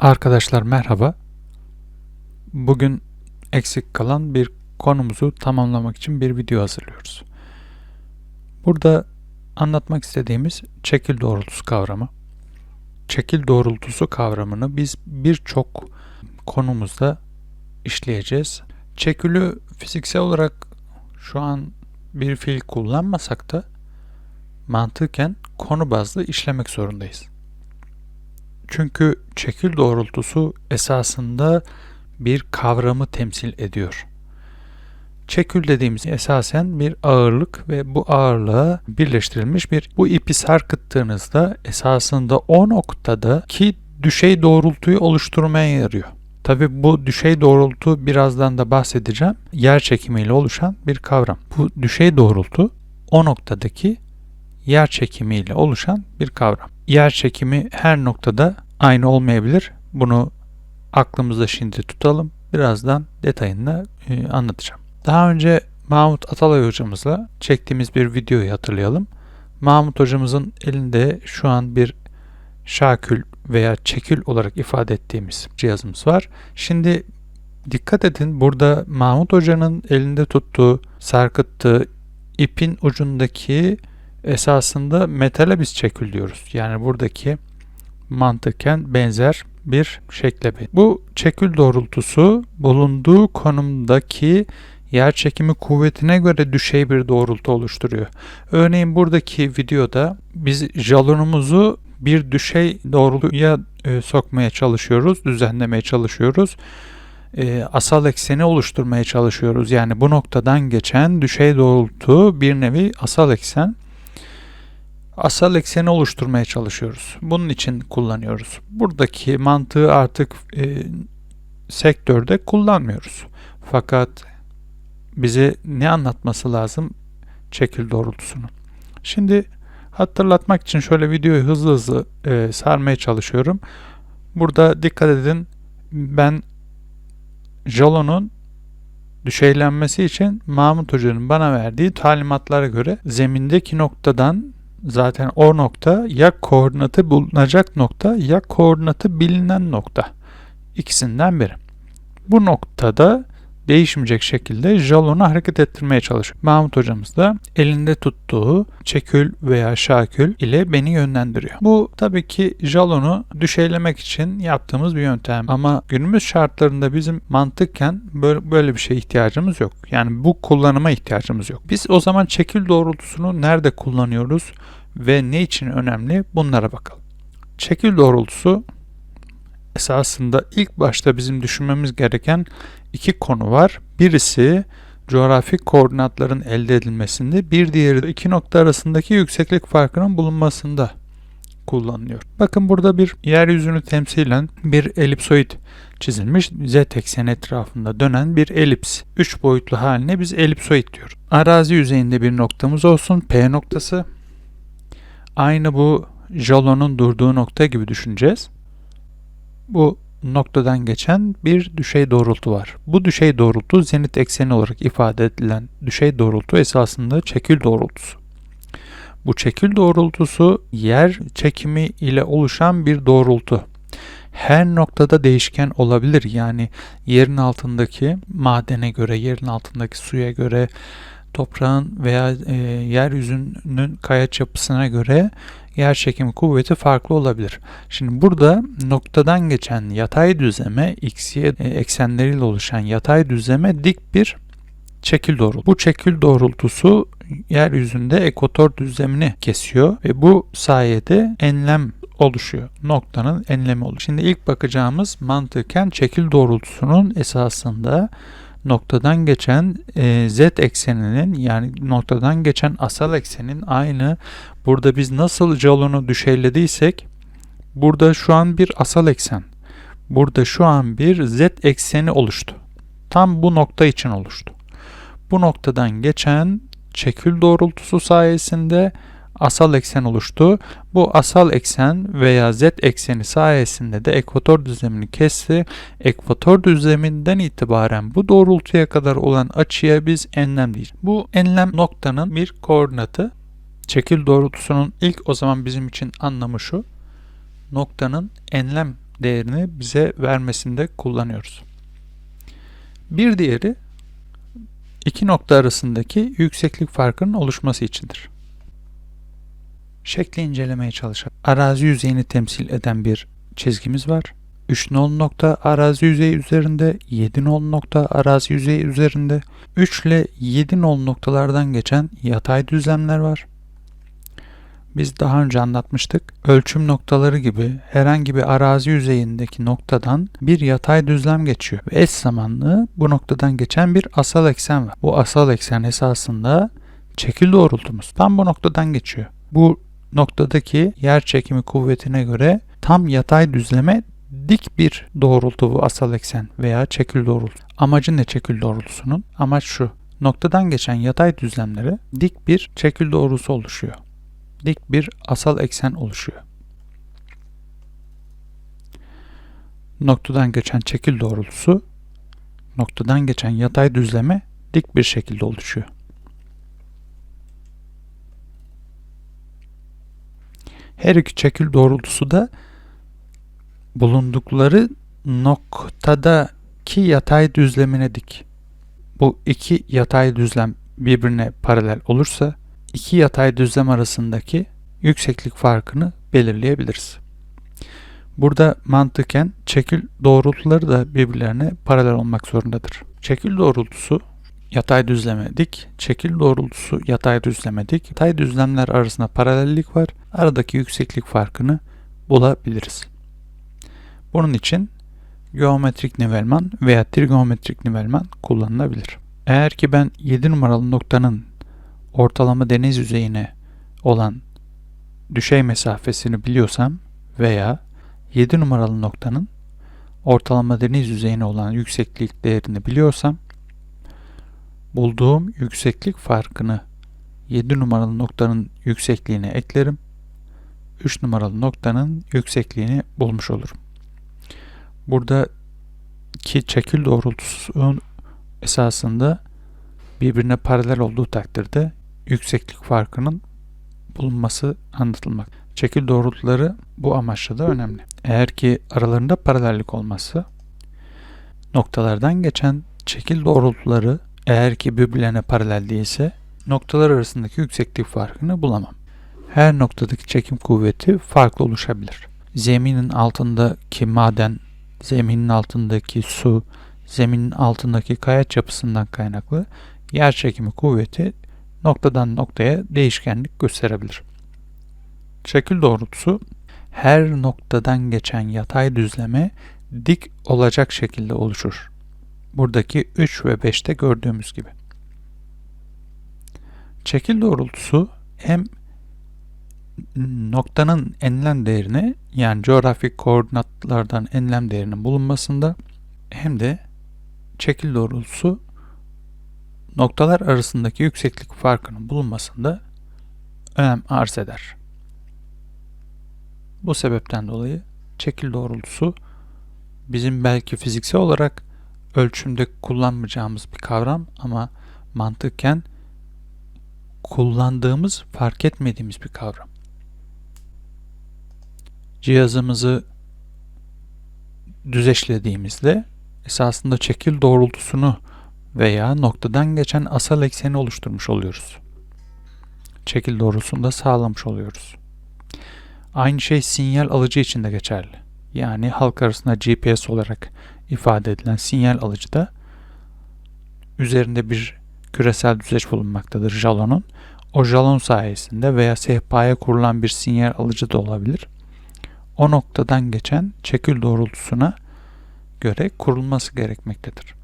Arkadaşlar merhaba. Bugün eksik kalan bir konumuzu tamamlamak için bir video hazırlıyoruz. Burada anlatmak istediğimiz çekil doğrultusu kavramı. Çekil doğrultusu kavramını biz birçok konumuzda işleyeceğiz. Çekülü fiziksel olarak şu an bir fiil kullanmasak da mantıken konu bazlı işlemek zorundayız. Çünkü çekil doğrultusu esasında bir kavramı temsil ediyor. Çekül dediğimiz esasen bir ağırlık ve bu ağırlığa birleştirilmiş bir bu ipi sarkıttığınızda esasında o noktada ki düşey doğrultuyu oluşturmaya yarıyor. Tabi bu düşey doğrultu birazdan da bahsedeceğim. Yer çekimiyle oluşan bir kavram. Bu düşey doğrultu o noktadaki yer çekimiyle oluşan bir kavram. Yer çekimi her noktada aynı olmayabilir. Bunu aklımızda şimdi tutalım. Birazdan detayını e, anlatacağım. Daha önce Mahmut Atalay hocamızla çektiğimiz bir videoyu hatırlayalım. Mahmut hocamızın elinde şu an bir şakül veya çekil olarak ifade ettiğimiz cihazımız var. Şimdi dikkat edin burada Mahmut hocanın elinde tuttuğu, sarkıttığı ipin ucundaki esasında metale biz çekil diyoruz. Yani buradaki mantıken benzer bir şekle Bu çekil doğrultusu bulunduğu konumdaki yer çekimi kuvvetine göre düşey bir doğrultu oluşturuyor. Örneğin buradaki videoda biz jalonumuzu bir düşey doğrultuya e, sokmaya çalışıyoruz, düzenlemeye çalışıyoruz. E, asal ekseni oluşturmaya çalışıyoruz. Yani bu noktadan geçen düşey doğrultu bir nevi asal eksen asal ekseni oluşturmaya çalışıyoruz. Bunun için kullanıyoruz. Buradaki mantığı artık e, sektörde kullanmıyoruz. Fakat bize ne anlatması lazım? Çekil doğrultusunu. Şimdi hatırlatmak için şöyle videoyu hızlı hızlı e, sarmaya çalışıyorum. Burada dikkat edin ben jalonun düşeylenmesi için Mahmut Hoca'nın bana verdiği talimatlara göre zemindeki noktadan zaten o nokta ya koordinatı bulunacak nokta ya koordinatı bilinen nokta. İkisinden biri. Bu noktada değişmeyecek şekilde jalonu hareket ettirmeye çalışıyor. Mahmut hocamız da elinde tuttuğu çekül veya şakül ile beni yönlendiriyor. Bu tabii ki jalonu düşeylemek için yaptığımız bir yöntem. Ama günümüz şartlarında bizim mantıkken böyle, böyle bir şeye ihtiyacımız yok. Yani bu kullanıma ihtiyacımız yok. Biz o zaman çekil doğrultusunu nerede kullanıyoruz ve ne için önemli bunlara bakalım. Çekil doğrultusu esasında ilk başta bizim düşünmemiz gereken iki konu var. Birisi coğrafik koordinatların elde edilmesinde, bir diğeri de iki nokta arasındaki yükseklik farkının bulunmasında kullanılıyor. Bakın burada bir yeryüzünü temsilen bir elipsoid çizilmiş. Z ekseni etrafında dönen bir elips. Üç boyutlu haline biz elipsoid diyoruz. Arazi yüzeyinde bir noktamız olsun. P noktası. Aynı bu jalonun durduğu nokta gibi düşüneceğiz. Bu noktadan geçen bir düşey doğrultu var. Bu düşey doğrultu zenit ekseni olarak ifade edilen düşey doğrultu esasında çekil doğrultusu. Bu çekil doğrultusu yer çekimi ile oluşan bir doğrultu. Her noktada değişken olabilir. Yani yerin altındaki madene göre, yerin altındaki suya göre, toprağın veya e, yeryüzünün kayaç yapısına göre yer çekimi kuvveti farklı olabilir. Şimdi burada noktadan geçen yatay düzleme x, y e, eksenleriyle oluşan yatay düzleme dik bir çekil doğrultu. Bu çekil doğrultusu yeryüzünde ekvator düzlemini kesiyor ve bu sayede enlem oluşuyor. Noktanın enlemi oluşuyor. Şimdi ilk bakacağımız mantıken çekil doğrultusunun esasında noktadan geçen e, z ekseninin yani noktadan geçen asal eksenin aynı burada biz nasıl jalonu düşeylediysek burada şu an bir asal eksen. Burada şu an bir z ekseni oluştu. Tam bu nokta için oluştu. Bu noktadan geçen çekil doğrultusu sayesinde asal eksen oluştu. Bu asal eksen veya z ekseni sayesinde de ekvator düzlemini kesti. Ekvator düzleminden itibaren bu doğrultuya kadar olan açıya biz enlem diyeceğiz. Bu enlem noktanın bir koordinatı. Çekil doğrultusunun ilk o zaman bizim için anlamı şu. Noktanın enlem değerini bize vermesinde kullanıyoruz. Bir diğeri iki nokta arasındaki yükseklik farkının oluşması içindir. Şekli incelemeye çalışan arazi yüzeyini temsil eden bir çizgimiz var. 3 nol nokta arazi yüzeyi üzerinde, 7 nol nokta arazi yüzeyi üzerinde, 3 ile 7 nol noktalardan geçen yatay düzlemler var. Biz daha önce anlatmıştık. Ölçüm noktaları gibi herhangi bir arazi yüzeyindeki noktadan bir yatay düzlem geçiyor. Ve eş zamanlı bu noktadan geçen bir asal eksen var. Bu asal eksen esasında çekil doğrultumuz. Tam bu noktadan geçiyor. Bu noktadaki yer çekimi kuvvetine göre tam yatay düzleme dik bir doğrultu bu asal eksen veya çekil doğrultu. Amacı ne çekil doğrultusunun? Amaç şu. Noktadan geçen yatay düzlemlere dik bir çekil doğrusu oluşuyor. Dik bir asal eksen oluşuyor. Noktadan geçen çekil doğrultusu noktadan geçen yatay düzleme dik bir şekilde oluşuyor. Her iki çekil doğrultusu da bulundukları noktadaki yatay düzlemine dik. Bu iki yatay düzlem birbirine paralel olursa iki yatay düzlem arasındaki yükseklik farkını belirleyebiliriz. Burada mantıken çekil doğrultuları da birbirlerine paralel olmak zorundadır. Çekil doğrultusu yatay düzleme dik, çekil doğrultusu yatay düzleme dik. Yatay düzlemler arasında paralellik var. Aradaki yükseklik farkını bulabiliriz. Bunun için geometrik nivelman veya trigonometrik nivelman kullanılabilir. Eğer ki ben 7 numaralı noktanın ortalama deniz yüzeyine olan düşey mesafesini biliyorsam veya 7 numaralı noktanın ortalama deniz yüzeyine olan yükseklik değerini biliyorsam bulduğum yükseklik farkını 7 numaralı noktanın yüksekliğine eklerim. 3 numaralı noktanın yüksekliğini bulmuş olurum. Burada ki çekil doğrultusu esasında birbirine paralel olduğu takdirde yükseklik farkının bulunması anlatılmak. Çekil doğrultuları bu amaçla da önemli. Eğer ki aralarında paralellik olmazsa noktalardan geçen çekil doğrultuları eğer ki birbirlerine paralel değilse noktalar arasındaki yükseklik farkını bulamam. Her noktadaki çekim kuvveti farklı oluşabilir. Zeminin altındaki maden, zeminin altındaki su, zeminin altındaki kayaç yapısından kaynaklı yer çekimi kuvveti noktadan noktaya değişkenlik gösterebilir. Şekil doğrultusu her noktadan geçen yatay düzleme dik olacak şekilde oluşur. Buradaki 3 ve 5'te gördüğümüz gibi. Çekil doğrultusu hem noktanın enlem değerini yani coğrafik koordinatlardan enlem değerinin bulunmasında hem de çekil doğrultusu noktalar arasındaki yükseklik farkının bulunmasında önem arz eder. Bu sebepten dolayı çekil doğrultusu bizim belki fiziksel olarak ölçümde kullanmayacağımız bir kavram ama mantıken kullandığımız, fark etmediğimiz bir kavram. Cihazımızı düzeşlediğimizde esasında çekil doğrultusunu veya noktadan geçen asal ekseni oluşturmuş oluyoruz. Çekil doğrusunu da sağlamış oluyoruz. Aynı şey sinyal alıcı için de geçerli. Yani halk arasında GPS olarak ifade edilen sinyal alıcı da üzerinde bir küresel düzeç bulunmaktadır jalonun. O jalon sayesinde veya sehpaya kurulan bir sinyal alıcı da olabilir. O noktadan geçen çekil doğrultusuna göre kurulması gerekmektedir.